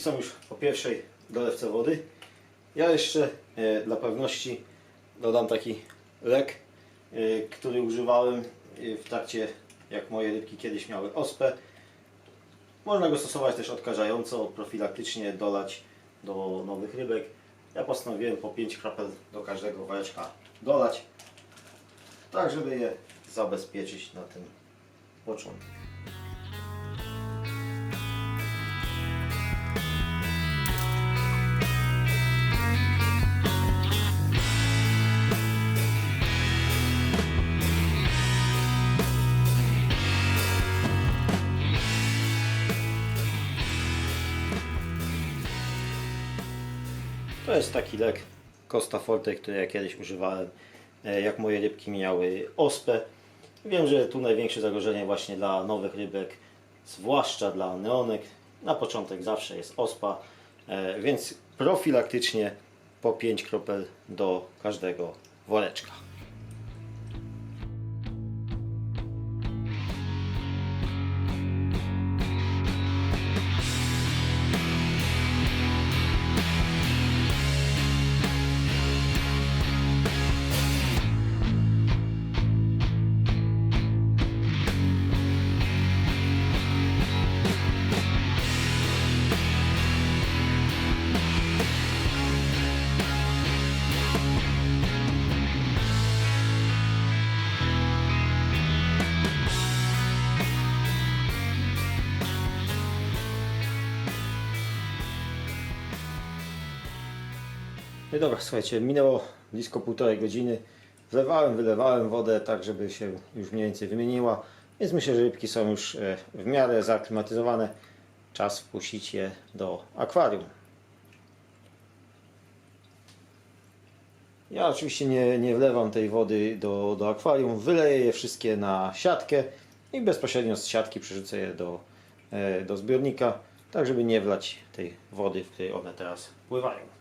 Są już po pierwszej dolewce wody. Ja jeszcze e, dla pewności dodam taki lek, e, który używałem e, w trakcie, jak moje rybki kiedyś miały ospę. Można go stosować też odkażająco, profilaktycznie dolać do nowych rybek. Ja postanowiłem po 5 kropel do każdego woreczka dolać, tak żeby je zabezpieczyć na ten początek. To jest taki lek Costa Forte, który ja kiedyś używałem, e, jak moje rybki miały ospę. Wiem, że tu największe zagrożenie właśnie dla nowych rybek, zwłaszcza dla neonek. Na początek zawsze jest ospa, e, więc profilaktycznie po 5 kropel do każdego woreczka. No dobra, słuchajcie, minęło blisko półtorej godziny. Wlewałem, wylewałem wodę tak, żeby się już mniej więcej wymieniła. Więc myślę, że rybki są już e, w miarę zaaklimatyzowane. Czas wpuścić je do akwarium. Ja oczywiście nie, nie wlewam tej wody do, do akwarium, wyleję je wszystkie na siatkę i bezpośrednio z siatki przerzucę je do, e, do zbiornika, tak żeby nie wlać tej wody, w której one teraz pływają.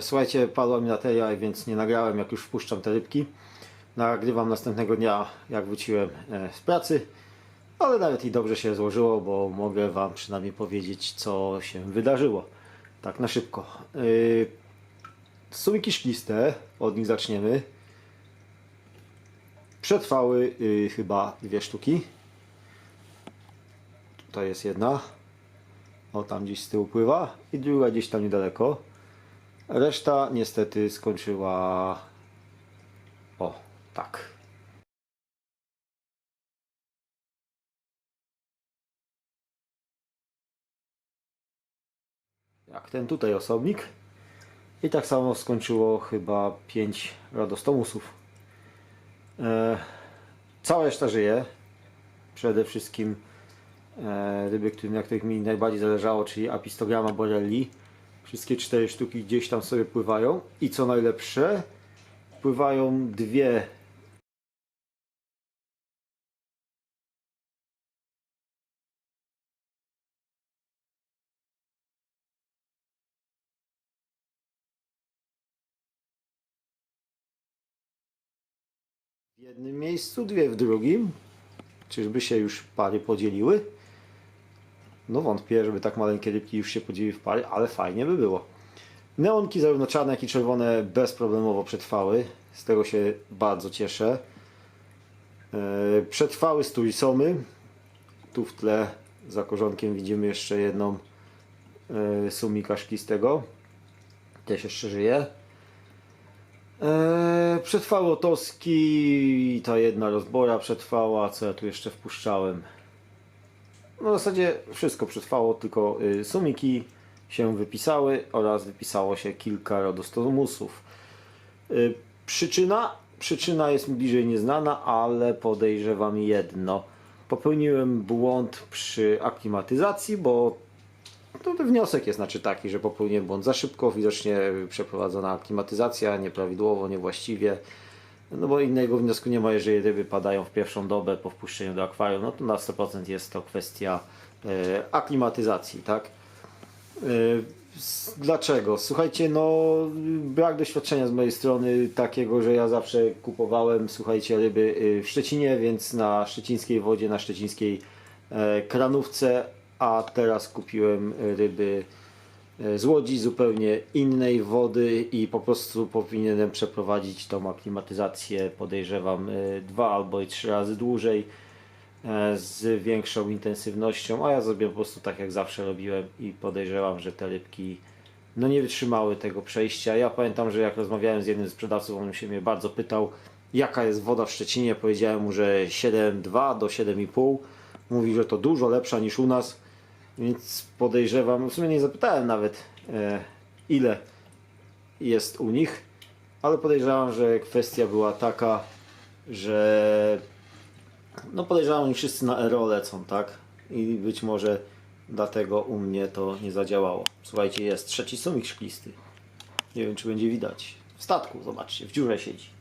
Słuchajcie, padła mi materia, więc nie nagrałem jak już wpuszczam te rybki. Nagrywam następnego dnia, jak wróciłem e, z pracy. Ale nawet i dobrze się złożyło, bo mogę Wam przynajmniej powiedzieć, co się wydarzyło. Tak na szybko. Yy, Sumiki szkliste, od nich zaczniemy. Przetrwały yy, chyba dwie sztuki. Tutaj jest jedna. O, tam gdzieś z tyłu pływa. I druga gdzieś tam niedaleko. Reszta niestety skończyła. O, tak. Jak ten tutaj osobnik. I tak samo skończyło chyba 5 radostomusów. E, cała reszta żyje. Przede wszystkim e, ryby, którym, których mi najbardziej zależało, czyli Apistogramma borelli. Wszystkie cztery sztuki gdzieś tam sobie pływają. I co najlepsze, pływają dwie w jednym miejscu, dwie w drugim. Czyżby się już pary podzieliły? No wątpię, żeby tak maleńkie rybki już się podzieliły w pary, ale fajnie by było. Neonki zarówno czarne, jak i czerwone bezproblemowo przetrwały. Z tego się bardzo cieszę. E, Przetrwały sturisomy. Tu w tle za korzonkiem widzimy jeszcze jedną e, sumika szklistego. Też jeszcze żyje. Eee, przetrwały otoski, ta jedna rozbora przetrwała, co ja tu jeszcze wpuszczałem. No w zasadzie wszystko przetrwało, tylko y, sumiki się wypisały oraz wypisało się kilka rodostomusów. Y, przyczyna? Przyczyna jest mi bliżej nieznana, ale podejrzewam jedno. Popełniłem błąd przy aklimatyzacji, bo to wniosek jest znaczy taki, że popełniłem błąd za szybko, widocznie przeprowadzona aklimatyzacja nieprawidłowo, niewłaściwie. No bo innego wniosku nie ma, jeżeli ryby padają w pierwszą dobę po wpuszczeniu do akwarium, no to na 100% jest to kwestia e, aklimatyzacji, tak? E, dlaczego? Słuchajcie, no brak doświadczenia z mojej strony takiego, że ja zawsze kupowałem, słuchajcie, ryby y, w Szczecinie, więc na szczecińskiej wodzie, na szczecińskiej e, kranówce, a teraz kupiłem ryby e, z łodzi zupełnie innej wody i po prostu powinienem przeprowadzić tą aklimatyzację podejrzewam e, dwa albo i trzy razy dłużej e, z większą intensywnością, a ja zrobię po prostu tak jak zawsze robiłem i podejrzewam, że te rybki no nie wytrzymały tego przejścia. Ja pamiętam, że jak rozmawiałem z jednym z sprzedawców, on się mnie bardzo pytał, jaka jest woda w Szczecinie. Powiedziałem mu, że 7,2 do 7,5. Mówi, że to dużo lepsza niż u nas, więc podejrzewam, w sumie nie zapytałem nawet e, ile jest u nich, ale podejrzewam, że kwestia była taka, że no podejrzewam, oni wszyscy na Aero lecą, tak? I być może dlatego u mnie to nie zadziałało. Słuchajcie, jest trzeci sumik szklisty. Nie wiem, czy będzie widać. W statku, zobaczcie, w dziurze siedzi.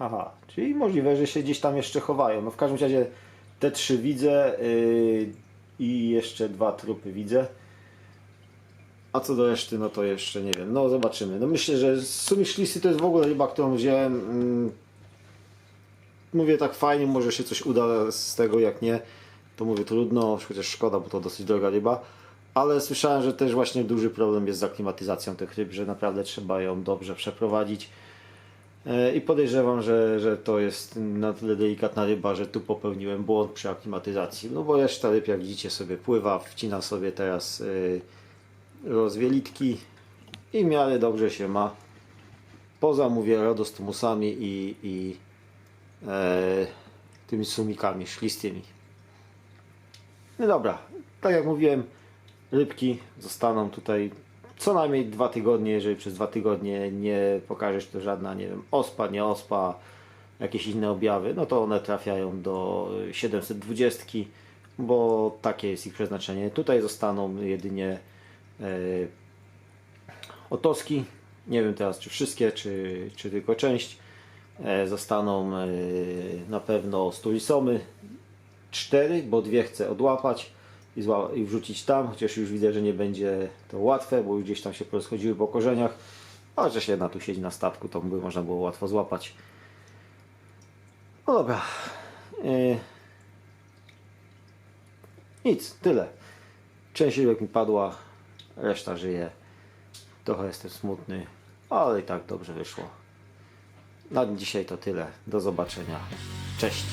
Haha, czyli możliwe, że się gdzieś tam jeszcze chowają. No w każdym razie te trzy widzę yy, i jeszcze dwa trupy widzę. A co do reszty, no to jeszcze nie wiem. No zobaczymy. No myślę, że sumie szlisty to jest w ogóle ryba, którą wziąłem. Mm, mówię tak fajnie, może się coś uda z tego, jak nie, to mówię trudno, chociaż szkoda, bo to dosyć droga ryba. Ale słyszałem, że też właśnie duży problem jest z aklimatyzacją tych ryb, że naprawdę trzeba ją dobrze przeprowadzić. E, I podejrzewam, że, że to jest na tyle delikatna ryba, że tu popełniłem błąd przy aklimatyzacji. No bo reszta ryb, jak widzicie, sobie pływa, wcina sobie teraz y, rozwielitki i w miarę dobrze się ma. Poza, mówię, rodostomusami i, i e, tymi sumikami szlistymi. No dobra, tak jak mówiłem, rybki zostaną tutaj co najmniej dwa tygodnie, jeżeli przez dwa tygodnie nie pokażesz to żadna, nie wiem, ospa, nie ospa, jakieś inne objawy, no to one trafiają do 720, bo takie jest ich przeznaczenie. Tutaj zostaną jedynie e, otoski, nie wiem teraz czy wszystkie, czy, czy tylko część. E, zostaną e, na pewno sturisomy, cztery, bo dwie chcę odłapać i, zła- i wrzucić tam, chociaż już widzę, że nie będzie to łatwe, bo już gdzieś tam się porozchodziły po korzeniach, a chociaż jedna tu siedzi na statku, to by można było łatwo złapać. No dobra. Yy. Nic, tyle. Część rybek mi padła, reszta żyje. Trochę jestem smutny, ale i tak dobrze wyszło. Na dzisiaj to tyle. Do zobaczenia. Cześć.